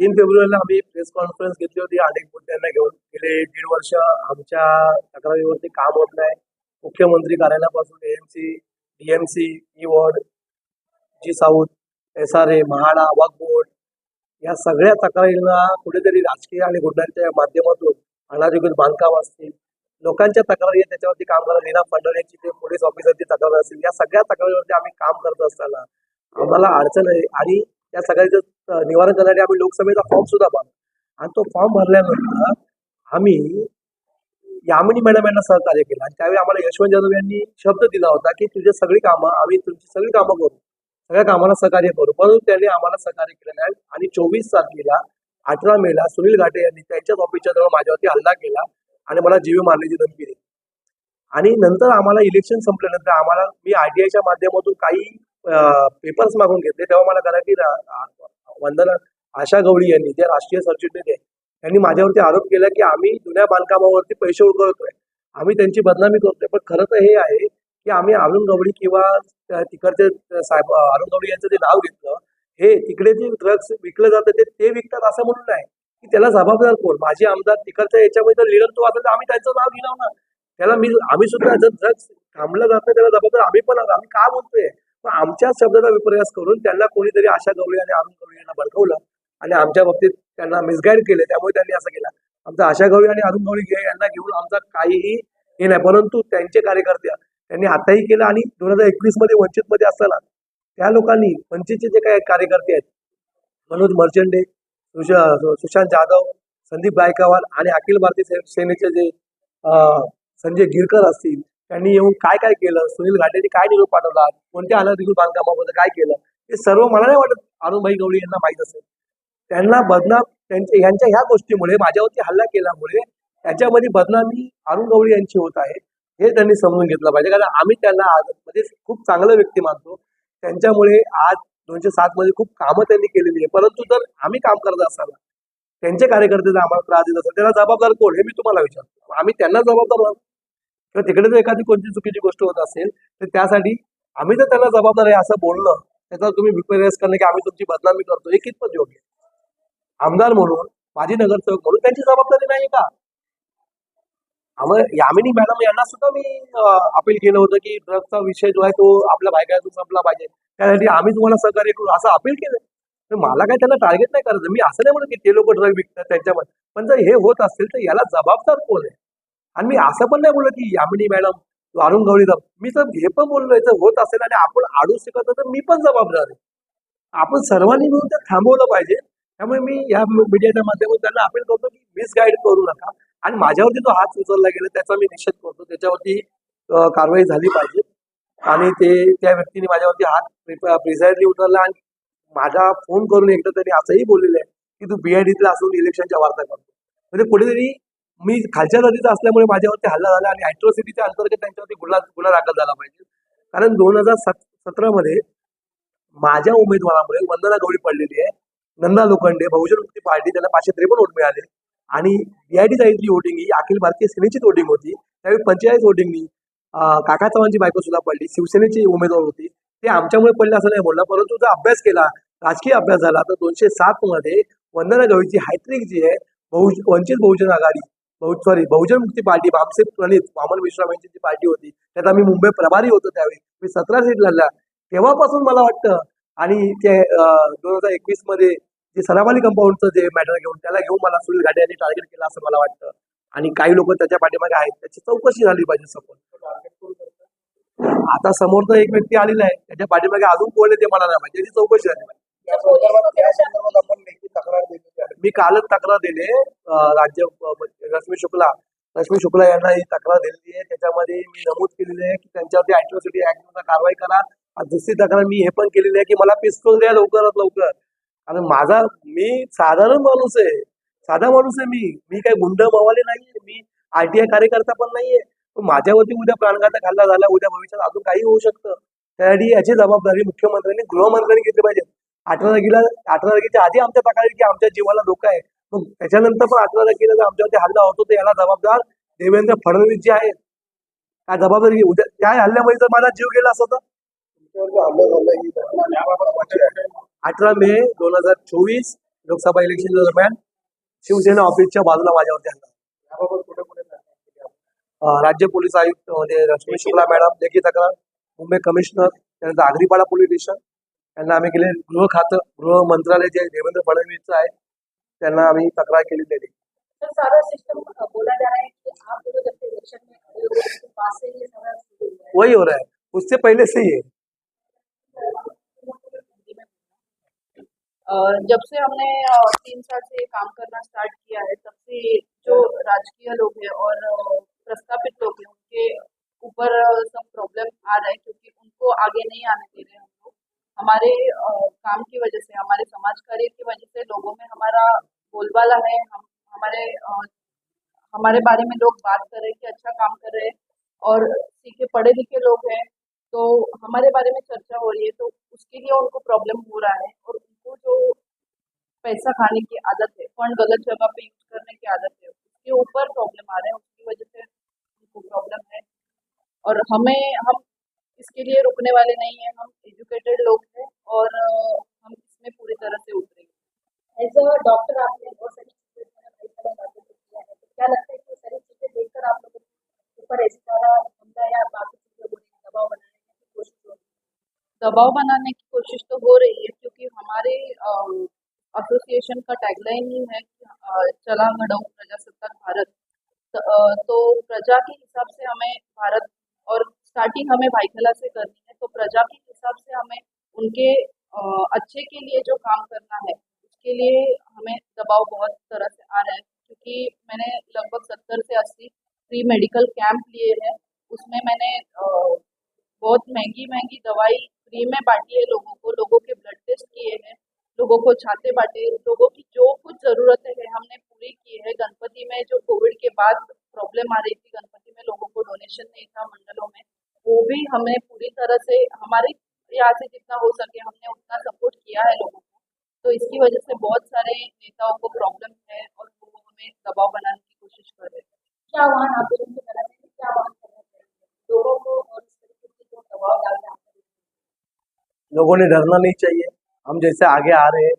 तीन फेब्रुवारीला आम्ही प्रेस कॉन्फरन्स घेतली होती. अनेक मुद्द्यांना घेऊन गेले. दीड वर्ष आमच्या तक्रारीवरती काम होत नाही. मुख्यमंत्री कार्यालयापासून AMC DMC E ward G south S R A MHADA Waqf board या सगळ्या तक्रारींना कुठेतरी राजकीय आणि गुंडांच्या माध्यमातून अनाधिकृत बांधकाम असतील लोकांच्या तक्रारी त्याच्यावरती काम करा निना फडणवीसची ते पोलीस ऑफिसरची तक्रार असतील या सगळ्या तक्रारीवरती आम्ही काम करत असताना आम्हाला अडचण आहे. आणि त्या सगळ्याचं निवारण करण्यासाठी आम्ही लोकसभेचा फॉर्म सुद्धा भरला. आणि तो फॉर्म भरल्यानंतर आम्ही यामिनी मॅडम यांना सहकार्य केलं. आणि त्यावेळी आम्हाला यशवंत जाधव यांनी शब्द दिला होता की तुझे सगळी कामं आम्ही तुमची सगळी कामं करू. सगळ्या कामाला सहकार्य करू. परंतु त्यांनी आम्हाला सहकार्य केलं नाही आणि चोवीस तारखेला अठरा मेला सुनील घाटे यांनी त्यांच्याच ऑफिसच्या जवळ माझ्यावरती हल्ला केला आणि मला जीवे मारण्याची धमकी दिली. आणि नंतर आम्हाला इलेक्शन संपल्यानंतर आम्हाला मी आयटीआयच्या माध्यमातून काही पेपर्स मागून घेतले. तेव्हा मला करा की वंदना आशा गवळी यांनी जे राष्ट्रीय सरचिटणीस आहे त्यांनी माझ्यावरती आरोप केला की आम्ही जुन्या बांधकामावरती पैसे उकळतोय आम्ही त्यांची बदनामी करतोय. पण खरं तर हे आहे की आम्ही अरुण गवळी किंवा तिकडचे साहेब अरुण गवळी यांचं जे नाव घेतलं हे तिकडे जे ड्रग्स विकलं जातं ते ते विकतात असं म्हणून नाही. की त्याला जबाबदार कोण? माझे आमदार तिकडच्या याच्यामध्ये जर लिडर तो असेल तर आम्ही त्यांचं नाव घेणार ना? त्याला मी आम्ही सुद्धा जर ड्रग्स थांबलं जातं त्याला जबाबदार आम्ही पण आहोत. आम्ही का बोलतोय? आमच्या शब्दाचा विपर्यास करून त्यांना कोणीतरी आशा गवळी आणि अरुण गवळी यांना भडकवलं आणि आमच्या बाबतीत त्यांना मिसगाईड केले. त्यामुळे त्यांनी असं केलं. आमचा आशा गवळी आणि अरुण गवळी घे यांना घेऊन आमचा काहीही हे नाही. परंतु त्यांचे कार्यकर्ते त्यांनी आताही केलं आणि दोन हजार एकवीसमध्ये वंचित मध्ये असताना त्या लोकांनी वंचितचे जे काही कार्यकर्ते आहेत मनोज मर्चंडे सुशा- सुशांत जाधव संदीप गायकवाड आणि अखिल भारतीय सेनेचे जे संजय गिरकर असतील त्यांनी येऊन काय काय केलं? सुनील घाटेने काय निरोप पाठवला? कोणत्या अनधिकृत बांधकामाबद्दल काय केलं? हे सर्व मला नाही वाटत अरुणभाई गवळी यांना माहीत असेल. त्यांना बदनाम त्यांच्या ह्यांच्या ह्या गोष्टीमुळे माझ्यावरती हल्ला केल्यामुळे त्याच्यामध्ये बदनामी अरुण गवळी यांची होत आहे हे त्यांनी समजून घेतलं पाहिजे. कारण आम्ही त्यांना आज म्हणजे खूप चांगलं व्यक्ती मानतो. त्यांच्यामुळे आज दोनशे सात मध्ये खूप कामं त्यांनी केलेली आहे. परंतु जर आम्ही काम करत असताना त्यांचे कार्यकर्ते जर आम्हाला त्रास देत असेल त्याला जबाबदार कोण? हे मी तुम्हाला विचारतो. आम्ही त्यांना जबाबदार किंवा तिकडे जर एखादी कोणती चुकीची गोष्ट होत असेल तर त्यासाठी आम्ही जर त्यांना जबाबदार आहे असं बोलणं त्याचा तुम्ही विपर्यास करणं की आम्ही तुमची बदनामी करतो हे कितपत योग्य आमदार म्हणून माजी नगरसेवक म्हणून त्यांची जबाबदारी नाही का? आम्हाला यामिनी मॅडम यांना सुद्धा मी अपील केलं होतं की ड्रगचा विषय जो आहे तो आपल्या भायकातून संपला पाहिजे. त्यासाठी आम्ही तुम्हाला सहकार्य करू असं अपील केलं. तर मला काय त्यांना टार्गेट नाही करायचं. मी असं नाही म्हणत की ते लोक ड्रग विकतात त्यांच्यामध्ये पण जर हे होत असेल तर याला जबाबदार कोण आहे? आणि मी असं पण नाही बोललो की यामिनी मॅडम अरुण गवळी मी तर हे पण बोललोय जर होत असेल आणि आपण आडू शिकत तर मी पण जबाबदार आहे. आपण सर्वांनी मिळून ते थांबवलं पाहिजे. त्यामुळे मी या मीडियाच्या माध्यमातून त्यांना अपील करतो की मिसगाईड करू नका. आणि माझ्यावरती जो हात उचलला गेला त्याचा मी निषेध करतो. त्याच्यावरती कारवाई झाली पाहिजे. आणि ते त्या व्यक्तीने माझ्यावरती हात प्रिझाईडली उचलला आणि माझा फोन करून एकदा तरी असंही बोललेलं आहे की तू बीआयडीतला असून इलेक्शनच्या वार्ता करतो. म्हणजे कुठेतरी मी खालच्या जातीचा असल्यामुळे माझ्यावरती हल्ला झाला आणि अॅट्रॉसिटीच्या अंतर्गत त्यांच्यावरती गुन्हा गुन्हा दाखल झाला पाहिजे. कारण दोन हजार सत सतरामध्ये माझ्या उमेदवारामुळे वंदना गवळी पडलेली आहे. नंदा लोखंडे बहुजन मुक्ती पार्टी त्यांना पाचशे त्रेपन्न वोट मिळाले. आणि बीआयडी जायची वोटिंग ही अखिल भारतीय सेनेचीच वोटिंग होती. त्यावेळी पंचेचाळीस वोटिंगनी काका चव्हाणची बायको सुद्धा पडली. शिवसेनेची उमेदवार होती. ते आमच्यामुळे पडले असं नाही बोलला परंतु जर अभ्यास केला राजकीय अभ्यास झाला तर दोनशे सात मध्ये वंदना गवळीची हायट्रिक जी आहे बहु वंचित बहुजन आघाडी सॉरी बहुजन मुक्ती पार्टी बामसे प्रणित वामन विश्राम यांची जी पार्टी होती त्यात आम्ही मुंबई प्रभारी होतो त्यावेळी. मी सतरा सीट लढला तेव्हापासून मला वाटतं आणि ते दोन हजार एकवीसमध्ये जे सलामाली कंपाऊंडचं जे मॅटर घेऊन त्याला घेऊन मला सुनील घाटे यांनी टार्गेट केलं असं मला वाटतं. आणि काही लोक त्याच्या पाठीमागे आहेत त्याची चौकशी झाली पाहिजे समोर आता समोर तर एक व्यक्ती आलेला आहे त्याच्या पाठीमागे अजून कोण आहे ते मला नाही माहिती. त्याची चौकशी झाली पाहिजे. तक्रार मी कालच तक्रार दिली. राज्य म्हणजे रश्मी शुक्ला रश्मी शुक्ला यांना ही तक्रार दिलेली आहे. त्याच्यामध्ये मी नमूद केलेली आहे की त्यांच्यावरती अॅट्रॉसिटी ऍक्ट कारवाई करा. आणि दुसरी तक्रार मी हे पण केलेली आहे की मला पिस्तूल द्या लवकरात लवकर. कारण माझा मी साधारण माणूस आहे. साधा माणूस आहे मी. मी काही गुंड मावाले नाहीये. मी आरटीआय कार्यकर्ता पण नाहीये. पण माझ्यावरती उद्या प्राणघातक हल्ला झाला. उद्या भविष्यात अजून काही होऊ शकतं. त्यासाठी याची जबाबदारी मुख्यमंत्र्यांनी गृहमंत्र्यांनी घेतली पाहिजे. अठरा तारखेला अठरा तारखेच्या आधी आमच्या तक्रारी की आमच्या जीवाला धोका आहे. मग त्याच्यानंतर पण अठरा तारखेला जर आमच्यावरती हल्ला होतो तर याला जबाबदार देवेंद्र फडणवीस जे आहेत काय जबाबदारी उद्या त्या हल्ल्यामध्ये जर माझा जीव गेला असता तर? अठरा मे दोन हजार चोवीस लोकसभा इलेक्शन दरम्यान शिवसेना ऑफिसच्या बाजूला माझ्यावरती हल्ला. कुठे कुठे राज्य पोलीस आयुक्त म्हणजे रश्मी शुक्ला मॅडम लेखी तक्रार मुंबई कमिशनर त्यानंतर आगरीपाडा पोलीस स्टेशन यांना आम्ही केले गृह खातं गृह मंत्रालय जे देवेंद्र फडणवीसचं आहे त्यांना आम्ही तक्रार केलेली आहे. वही हो रहा है. उससे पहले से ही है. जब से हमने तीन साल से काम करना स्टार्ट किया है तब से जो राजकीय लोग हैं और अ, प्रस्थापित लोग हैं उनके ऊपर सब प्रॉब्लम आ रहा है क्योंकि उनको आगे नहीं आने हमारे काम की वजह से, हमारे समाज कार्य की वजह से लोगों में हमारा बोलबाला है, हम, हमारे हमारे बारे में लोग बात कर रहे हैं कि अच्छा काम कर रहे हैं और सीखे पढ़े लिखे लोग हैं तो हमारे बारे में चर्चा हो रही है तो उसके लिए उनको प्रॉब्लम हो रहा है और उनको जो पैसा खाने की आदत है, फंड गलत जगह पे यूज़ करने की आदत है, उसके ऊपर प्रॉब्लम आ रहे हैं, उसकी वजह से उनको प्रॉब्लम है और हमें, हम इसके लिए रुकने वाले नहीं है, हम एजुकेटेड लोग हैं और हम इसमें पूरी तरह से उतरेंगे एज अ डॉक्टर आपने बहुत सारी को किया तो क्या लगता है कि सारी चीज़ें देखकर आप लोगों के ऊपर ऐसी सारा हमला या बाकी चीज़ें रही दबाव बनाने की कोशिश हो दबाव बनाने की कोशिश तो हो रही है क्योंकि हमारे एसोसिएशन का टैगलाइन ही है कि चला घडव प्रजासत्ताक भारत। तो प्रजा के हिसाब से हमें भारत और स्टार्टिंग हमें भाईखला से करनी तो प्रजा के हिसाब से हमें उनके अच्छे के लिए जो काम करना है, उसके लिए हमें दबाव बहुत तरह से आ रहा है। क्योंकि मैंने लगभग सत्तर से अस्सी फ्री मेडिकल कैंप लिए हैं। उसमें मैंने बहुत महँगी महँगी दवाई फ्री में बांटी है लोगों को, लोगों के ब्लड टेस्ट किए हैं, लोगों को छाते बांटे लोगों की जो कुछ ज़रूरतें हैं हमने पूरी की है। गणपति में जो कोविड के बाद प्रॉब्लम आ रही थी, गणपति में लोगों को डोनेशन नहीं था मंडलों में। वो भी हमने पूरी तरह से हमारे यहाँ से जितना हो सके हमने उतना सपोर्ट किया है लोगों को। तो इसकी वजह से बहुत सारे नेताओं को प्रॉब्लम है और वो हमें दबाव बनाने की कोशिश कर रहे हैं। क्या आह्वान आप लोगों की तरफ़ से क्या आह्वान करना चाहिए लोगों को और इस तरीके दबाव लोगों ने डरना नहीं चाहिए। हम जैसे आगे आ रहे हैं।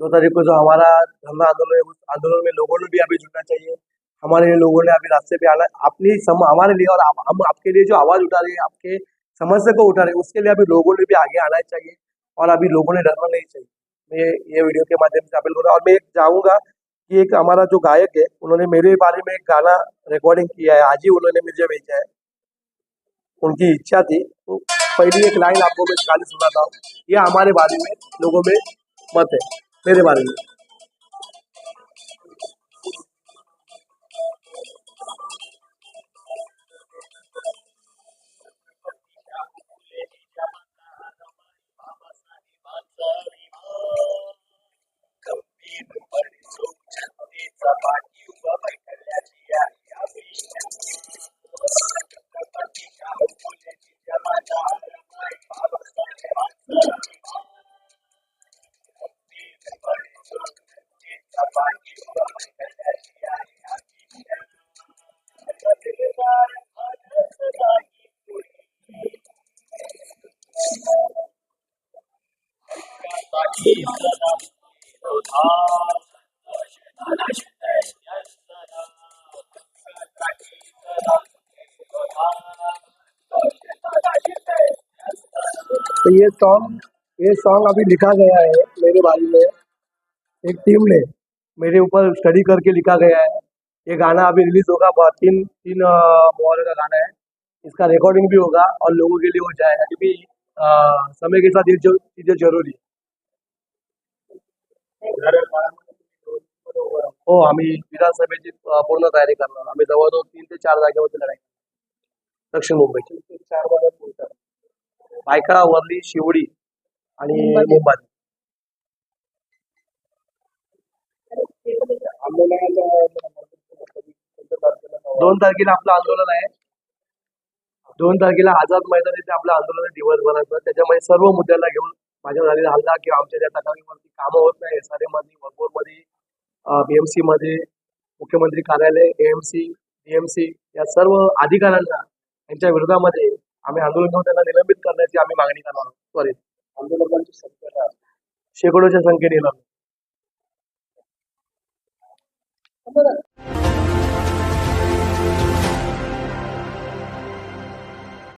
दो तारीख को जो हमारा धरना आंदोलन है, उस आंदोलन में लोगों ने भी अभी जुड़ना चाहिए। हमारे लोगों ने अभी रास्ते पे आना अपनी सम, हमारे लिए और हम आपके लिए जो आवाज़ उठा रहे हैं, आपके समस्या को उठा रहे हैं, उसके लिए अभी लोगों ने भी आगे आना चाहिए और अभी लोगों ने डरना नहीं चाहिए। मैं ये वीडियो के माध्यम से अपील कर रहा हूँ और मैं चाहूँगा कि एक हमारा जो गायक है, उन्होंने मेरे बारे में एक गाना रिकॉर्डिंग किया है, आज ही उन्होंने मुझे भेजा है। उनकी इच्छा थी तो पहली एक लाइन आपको मैं गाली सुनाता हूँ। ये हमारे बारे में लोगों में मत है, मेरे बारे में। तो ये सॉन्ग ये सॉन्ग अभी लिखा गया है मेरे बारे में, एक टीम ने। मेरे ऊपर स्टडी करके लिखा गया है। ये गाना अभी रिलीज होगा तीन तीन मुहावरे का गाना है। इसका रिकॉर्डिंग भी होगा और लोगों के लिए हो जाएगा क्योंकि समय के साथ ये चीज़ें जरूरी है। हो आम्ही विधानसभेची पूर्ण तयारी करणार आम्ही जवळजवळ तीन ते चार जागेवरती लढाई. दक्षिण मुंबईची चार भायखळा वर्ली शिवडी आणि मुंबई. मुंबई आंदोलनाचा कधी कोणत्या तारखेला जावं? दोन तारखेला आपलं आंदोलन आहे. दोन तारखेला आझाद मैदान येथे आपलं आंदोलन आहे दिवसभराचं. त्याच्यामध्ये सर्व मुद्द्याला घेऊन माझ्यावर झालेला हल्ला किंवा आमच्या ज्या तक्रारीवरती कामं होत नाही एस आरमध्ये वगोरमध्ये बीएमसी मध्ये मुख्यमंत्री कार्यालय एएमसी डीएमसी या सर्व अधिकाऱ्यांना यांच्या विरोधामध्ये आम्ही आंदोलन घेऊन त्यांना निलंबित करण्याची आम्ही मागणी करणार आहोत. त्वरित आंदोलकांची संख्या? शेकडोच्या संख्येने 我说